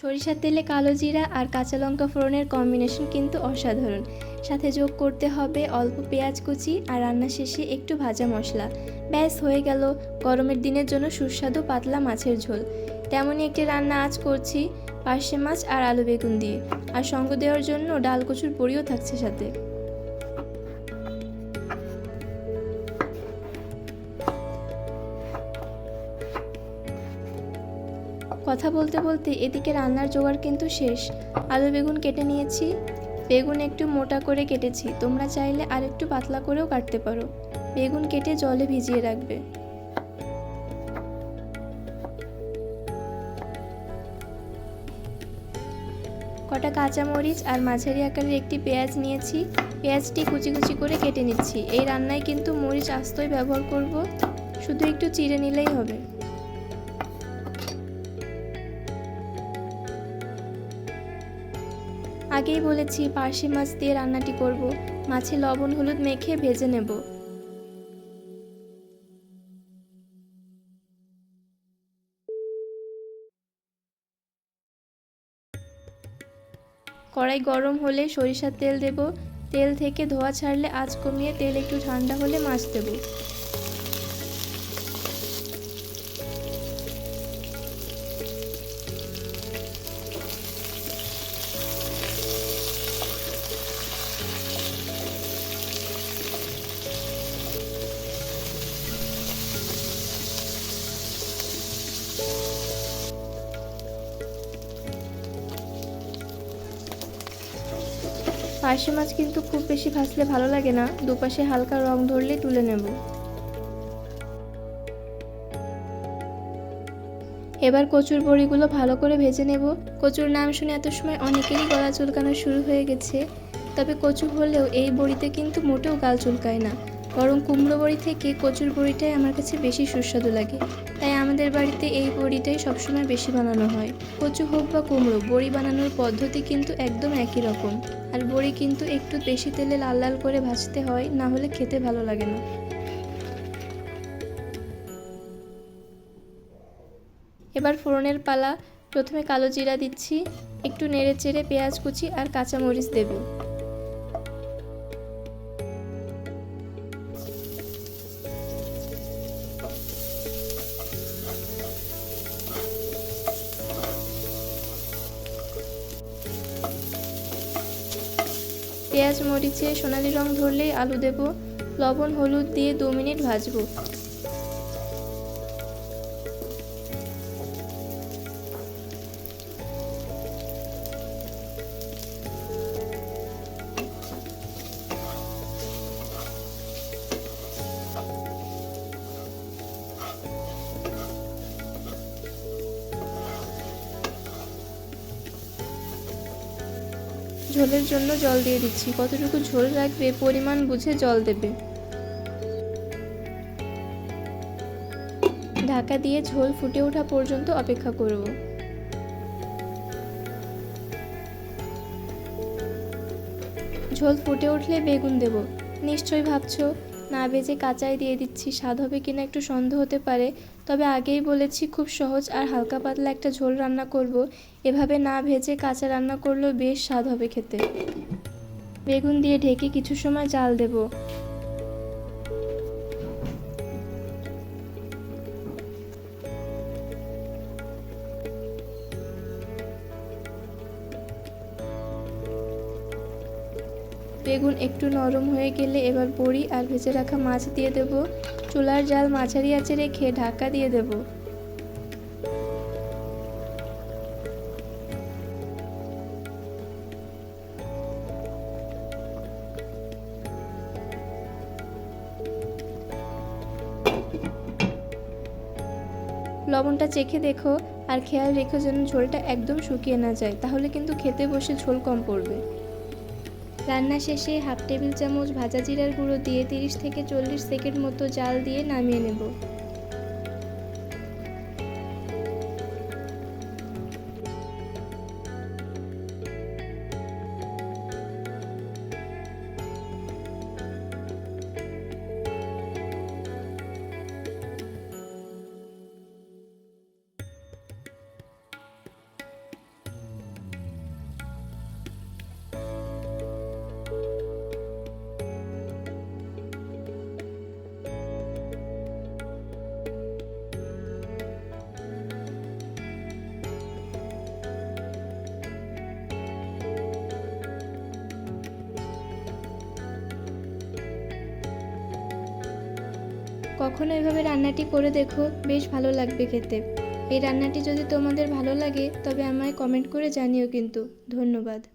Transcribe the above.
সরিষার তেলে কালো জিরা আর কাঁচা লঙ্কা ফোড়নের কম্বিনেশন কিন্তু অসাধারণ। সাথে যোগ করতে হবে অল্প পেঁয়াজ কুচি আর রান্না শেষে একটু ভাজা মশলা। ব্যাস, হয়ে গেল। গরমের দিনের জন্য সুস্বাদু পাতলা মাছের ঝোল। তেমনই একটি রান্না আজ করছি, পার্শে মাছ আর আলু বেগুন দিয়ে। আর সঙ্গ দেওয়ার জন্য ডাল কচুর বড়িও থাকছে সাথে। কথা বলতে বলতে এদিকে রান্নার জোগাড় কিন্তু শেষ। আলু বেগুন কেটে নিয়েছি। বেগুন একটু মোটা করে কেটেছি। তোমরা চাইলে আর একটু পাতলা করেও কাটতে পারো। বেগুন কেটে জলে ভিজিয়ে রাখবে। কটা কাঁচামরিচ আর মাঝারি আকারের একটি পেঁয়াজ নিয়েছি। পেঁয়াজটি কুচি কুচি করে কেটে নিচ্ছি। এই রান্নায় কিন্তু মরিচ আস্তই ব্যবহার করব। শুধু একটু চিড়ে নিলেই হবে। আগেই বলেছি পার্শে মাছ দিয়ে রান্নাটি করব। মাছে লবণ, হলুদ মেখে ভেজে নেব। কড়াই গরম হলে সরিষার তেল দেব। তেল থেকে ধোয়া ছাড়লে আঁচ কমিয়ে তেল একটু ঠান্ডা হলে মাছ দেব। পার্শে মাছ কিন্তু খুব বেশি ভাজলে ভালো লাগে না। দুপাশে হালকা রং ধরলে তুলে নেব। এবার কচুর বড়িগুলো ভালো করে ভেজে নেব। কচুর নাম শুনে এত সময় অনেকেরই গলা চুলকানো শুরু হয়ে গেছে। তবে কচু হলেও এই বড়িতে কিন্তু মোটেও গাল চুলকায় না। বরং কুমড়ো বড়ি থেকে কচুর বড়িটাই আমার কাছে বেশি সুস্বাদু লাগে। তাই আমাদের বাড়িতে এই বড়িটাই সবসময় বেশি বানানো হয়। কচু হোক বা কুমড়ো, বড়ি বানানোর পদ্ধতি কিন্তু একদম একই রকম। আর বড়ি কিন্তু একটু বেশি তেলে লাল লাল করে ভাজতে হয়, না হলে খেতে ভালো লাগে না। এবার ফোড়নের পালা। প্রথমে কালো জিরা দিচ্ছি, একটু নেড়ে চেড়ে পেঁয়াজ কুচি আর কাঁচামরিচ দেব। পেঁয়াজ মরিচে সোনালি রং ধরলেই আলু দেব লবণ হলুদ দিয়ে দু মিনিট ভাজবো। ঝোলের জন্য জল দিয়ে দিচ্ছি। কতটুকু ঝোল রাখবে পরিমাণ বুঝে জল দেবে। ঢাকা দিয়ে ঝোল ফুটে ওঠা পর্যন্ত অপেক্ষা করব। ঝোল ফুটে উঠলে বেগুন দেব। নিশ্চয়ই ভাবছ? না ভেজে কাঁচাই দিয়ে দিচ্ছি। স্বাদ হবে কিনা একটু সন্দেহ হতে পারে, তবে আগেই বলেছি খুব সহজ আর হালকা পাতলা একটা ঝোল রান্না করব। এভাবে না ভেজে কাঁচা রান্না করলেও বেশ স্বাদ হবে খেতে। বেগুন দিয়ে ঢেকে কিছু সময় জাল দেব। বেগুন একটু নরম হয়ে গেলে এবার বড়ি আর ভেজে রাখা মাছ দিয়ে দেব। চুলার জাল মাঝারি আঁচে রেখে ঢাকা দিয়ে দেব। লবণটা চেখে দেখো আর খেয়াল রেখো যেন ঝোলটা একদম শুকিয়ে না যায়, তাহলে কিন্তু খেতে বসে ঝোল কম পড়বে। রান্না শেষে হাফ টেবিল চামচ ভাজা জিরার গুঁড়ো দিয়ে তিরিশ থেকে চল্লিশ সেকেন্ড মতো জাল দিয়ে নামিয়ে নেব। কখনো এভাবে রান্নাটি করে দেখো, বেশ ভালো লাগবে খেতে। এই রান্নাটি যদি তোমাদের ভালো লাগে, তবে আমায় কমেন্ট করে জানিও কিন্তু। ধন্যবাদ।